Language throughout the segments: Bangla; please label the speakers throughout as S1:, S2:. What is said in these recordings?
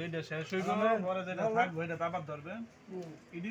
S1: যেটা শেষ হইব পরে যেটা থাকব এটা তো আবার ধরবে। ইডি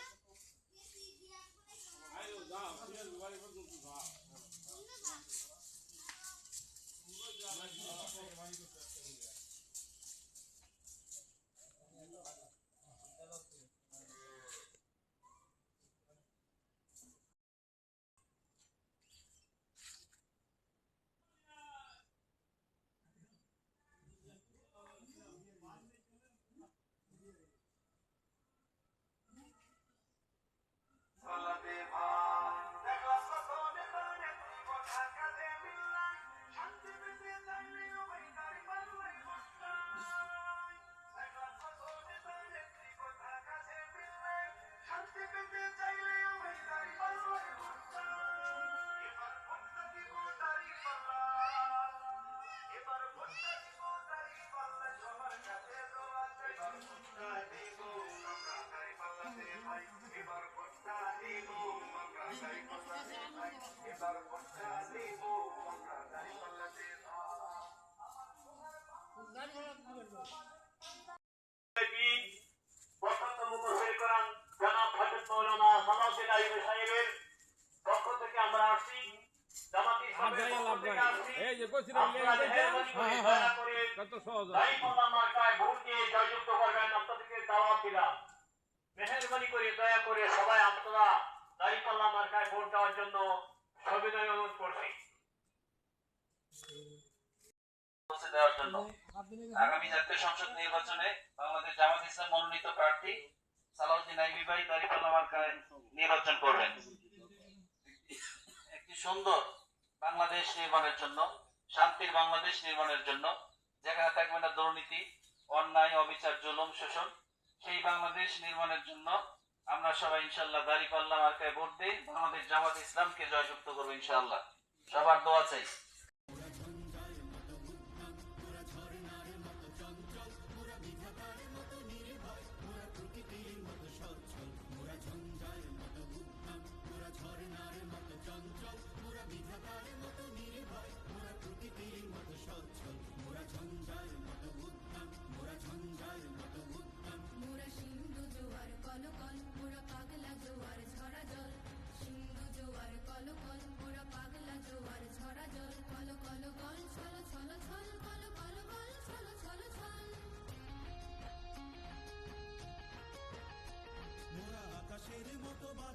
S2: থেকে আসছি।
S3: এই যে কইছিলাম
S2: আপনারা মেহরবানি করে দয়া করে
S3: কত সহজ।
S2: দাঁড়িপাল্লা মার্কায় ভোট দিয়ে জয়যুক্ত করবেন আপনাদেরকে দাওয়াত দিলাম। মেহরবানি করে, দয়া করে সবাই আপনারা দাঁড়িপাল্লা মার্কায় ভোট দেওয়ার জন্য সবিনয় অনুরোধ করছি।
S4: দেওয়ার জন্য। নির্বাচনে করবেন। একটি সুন্দর বাংলাদেশ নির্মাণের জন্য বাংলাদেশ নির্মাণের জন্য না দুর্নীতি, অন্যায়, অবিচার, জুলুম, শোষণ সেই বাংলাদেশ নির্মাণের জন্য আমরা সবাই ইনশাল্লাহ দাঁড়িপাল্লা মার্কায় ভোট দিই। বাংলাদেশ জামাত ইসলামকে জয়যুক্ত করব ইনশাল্লাহ সবার দোয়া চাই।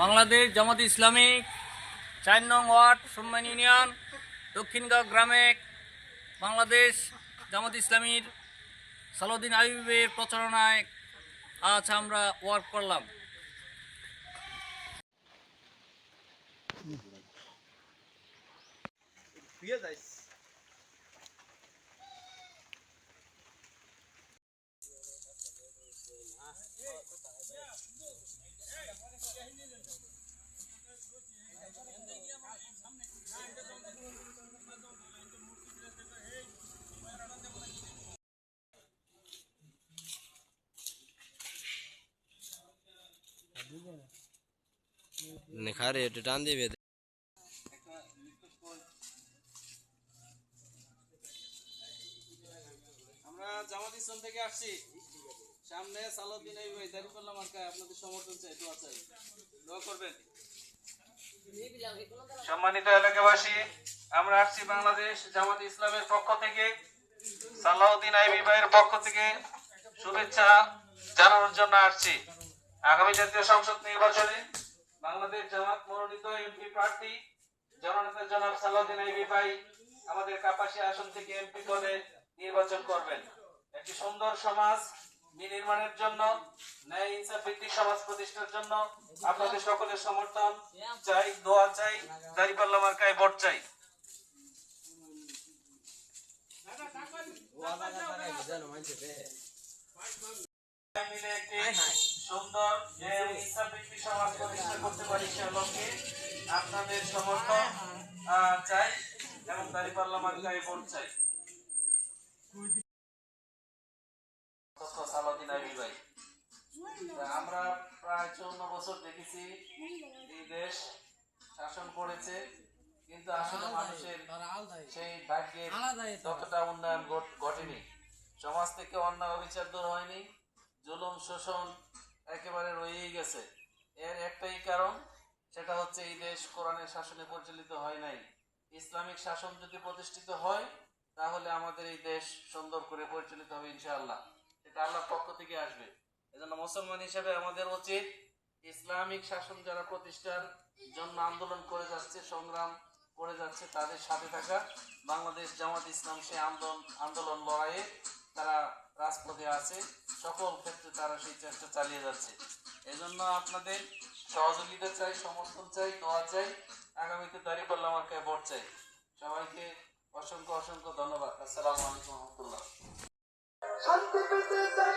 S5: বাংলাদেশ জামাত ইসলামিক, চার নং ওয়ার্ড, সম্মান ইউনিয়ন দক্ষিণগাঁও গ্রামে বাংলাদেশ জামাত ইসলামীর সালাউদ্দিন আইবের প্রচারণায় আজ আমরা ওয়ার্ক করলাম।
S6: টান দিবে
S4: আমরা জামাত ইসলাম থেকে আসছি। সামনে সালাউদ্দিন এই ভাই দাঁড়িয়ে করলাম আর আপনাদের সমর্থন চাই দোয়া চাই। দোয়া করবেন। সম্মানিত এলাকাবাসী আমরা আসছি বাংলাদেশ জামাত ইসলামের পক্ষ থেকে। সালাউদ্দিন আইবি ভাইয়ের পক্ষ থেকে শুভেচ্ছা জানানোর জন্য আসছি। আগামী জাতীয় সংসদ নির্বাচনে বাংলাদেশ জামাত মনোনীত এমপি প্রার্থী জননেতা জনাব সালাউদ্দিন আইবি ভাই আমাদের কাপাসী আসন থেকে এমপি পদে নির্বাচন করবেন একটি সুন্দর সমাজ বিনির্মাণের জন্য ন্যায় ইনসাফ ভিত্তিক সমাজ প্রতিষ্ঠার জন্য আপনাদের সকলের সমর্থন চাই দোয়া চাই দাঁড়িপাল্লা মার্কায় ভোট চাই মিলে একটি সুন্দর ন্যায় সমাজ প্রতিষ্ঠা করতে পারি সে লক্ষ্যে আপনাদের সমর্থন চাই এবং দাঁড়িপাল্লা মার্কায় ভোট চাই। তথ্য সালাউদ্দিন ভাই। আমরা প্রায় চৌন্ন বছর দেখেছি এই দেশ শাসন করেছে কিন্তু আসলে মানুষের সেই ভাগ্যের ততটা উন্নয়ন ঘটেনি। সমাজ থেকে অন্যায় অবিচার দূর হয়নি। জুলুম, শোষণ একেবারে রয়েই গেছে। এর একটাই কারণ, সেটা হচ্ছে এই দেশ কোরআনের শাসনে পরিচালিত হয় নাই। ইসলামিক শাসন যদি প্রতিষ্ঠিত হয়, তাহলে আমাদের এই দেশ সুন্দর করে পরিচালিত হবে ইনশাআল্লাহ। এটা আল্লাহর পক্ষ থেকে আসবে। এজন্য মুসলমান হিসেবে আমাদের উচিত ইসলামিক শাসন যারা প্রতিষ্ঠার জন্য আন্দোলন করে যাচ্ছে, সংগ্রাম করে যাচ্ছে, তাদের সাথে থাকা। বাংলাদেশ জামাত ইসলাম সে আন্দোলন আন্দোলন লড়াইয়ে তারা রাজপথে আছে সকল ক্ষেত্রে তারা সেই চেষ্টা চালিয়ে যাচ্ছে। এজন্য আপনাদের সহযোগিতা চাই সমর্থন চাই দোয়া চাই আগামীতে দাঁড়িপাল্লা মার্কায় ভোট চাই। সবাইকে অসংখ্য অসংখ্য ধন্যবাদ। আসসালামু আলাইকুম রহমতুল্লাহ।
S1: শান্তি পেতে চাই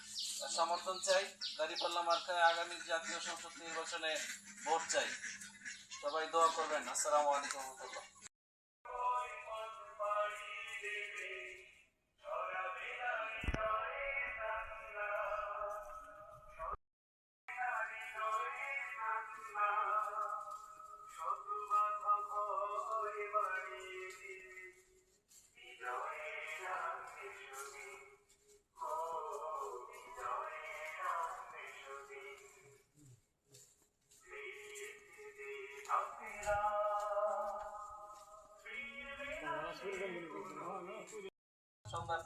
S4: সমর্থন চাই। দাঁড়িপাল্লা মার্কায় আগামী জাতীয় সংসদ নির্বাচনে ভোট চাই। সবাই দোয়া করবেন। আসসালামু আলাইকুম রহমতুল্লাহ।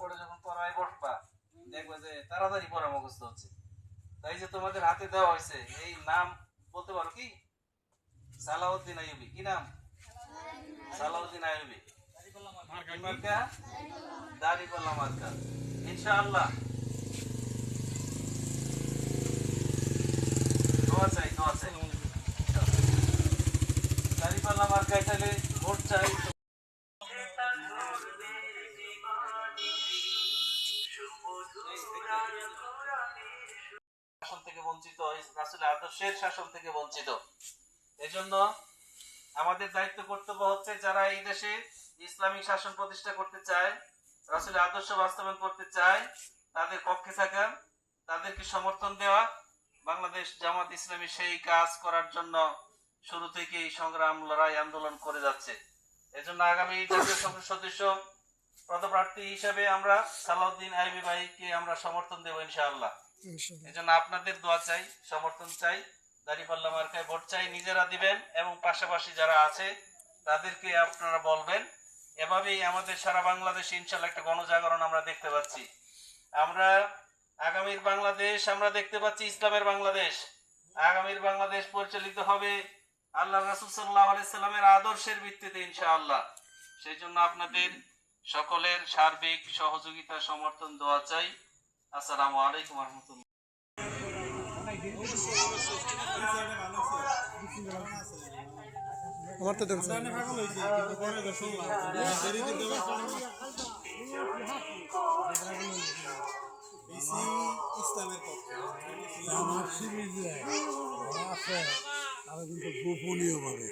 S4: পরে যখন পড়ায় বসবা দেখবে যে তাড়াতাড়ি পড়া মুখস্থ হচ্ছে। তাই যে তোমাদের হাতে দেওয়া হয়েছে, এই নাম বলতে পারো কি? সালাউদ্দিন আইয়ুবি। কি নাম? সালাউদ্দিন মার্কা দাড়িপাল্লা ইনশাআল্লাহ। চাই, দোয়া চাই। দাড়িপাল্লা মার্কায় তাহলে ভোট চাই। শাসন থেকে বঞ্চিত রাসুলের আদর্শের শাসন থেকে বঞ্চিত। এজন্য আমাদের দায়িত্ব কর্তব্য হচ্ছে যারা এই দেশে ইসলামিক শাসন প্রতিষ্ঠা করতে চায়, রাসূলের আদর্শ বাস্তবায়ন করতে চায়, তাদের পক্ষে থাকা তাদেরকে সমর্থন দেওয়া, বাংলাদেশ জামাত ইসলামী সেই কাজ করার জন্য শুরু থেকেই সংগ্রাম, লড়াই, আন্দোলন করে যাচ্ছে। এজন্য আগামী জাতীয় সংসদ সদস্য পদপ্রার্থী হিসেবে আমরা সালাউদ্দিন আইবি ভাইকে আমরা সমর্থন দেবো ইনশাআল্লাহ। এজন্য আপনাদের দোয়া চাই, সমর্থন চাই দাঁড়িপাল্লা মার্কায় ভোট চাই, নিজেরা দিবেন এবং পাশাপাশি যারা আছে, তাদেরকে আপনারা বলবেন। এভাবেই আমাদের সারা ইনশাল্লাহ একটা গণজাগরণ আমরা দেখতে পাচ্ছি। আমরা আগামীর বাংলাদেশ আমরা দেখতে পাচ্ছি ইসলামের বাংলাদেশ। আগামীর বাংলাদেশ পরিচালিত হবে আল্লাহ রাসুল সাল্লাহ সাল্লামের আদর্শের ভিত্তিতে ইনশাআল্লাহ। সেই জন্য আপনাদের সকলের সার্বিক সহযোগিতা, সমর্থন দেওয়া চাই। আসসালামু আলাইকুম রহমতুল্লাহ।
S7: আমার তো দেখছি ইসলামের পক্ষে কিন্তু গোপনীয় ভাবে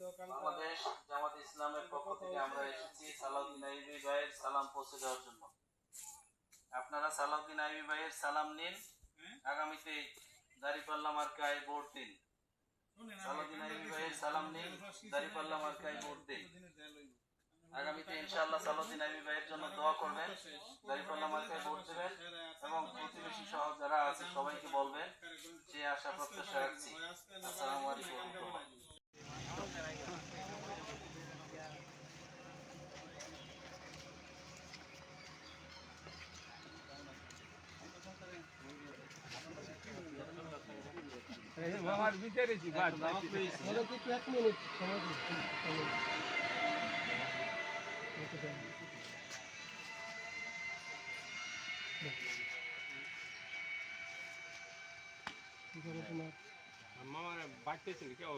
S4: বাংলাদেশ জামাত ইসলামের পক্ষ থেকে আমরা এসেছি সালাউদ্দিন আইবি ভাইয়ের সালাম পৌঁছে দেওয়ার জন্য। আপনারা সালাউদ্দিন আইবি ভাইয়ের সালাম নিন। আগামীতে দাঁড়িপাল্লা মার্কায় ভোট দিন। সালাউদ্দিন আইবি ভাইয়ের সালাম নিন দাঁড়িপাল্লা মার্কায় ভোট দিন। আগামীতে ইনশাআল্লাহ সালাউদ্দিন আইবি ভাইয়ের জন্য দোয়া করবেন। দাঁড়িপাল্লা মার্কায় ভোট দেবেন এবং প্রতিবেশী সহ যারা আছে সবাইকে বলবেন সে আশা প্রত্যাশা রাখছি। আসসালামু আলাইকুম ওয়া রাহমাতুল্লাহ।
S7: আমার বিচারেছি বাস মামার বাড়তেছিল কেউ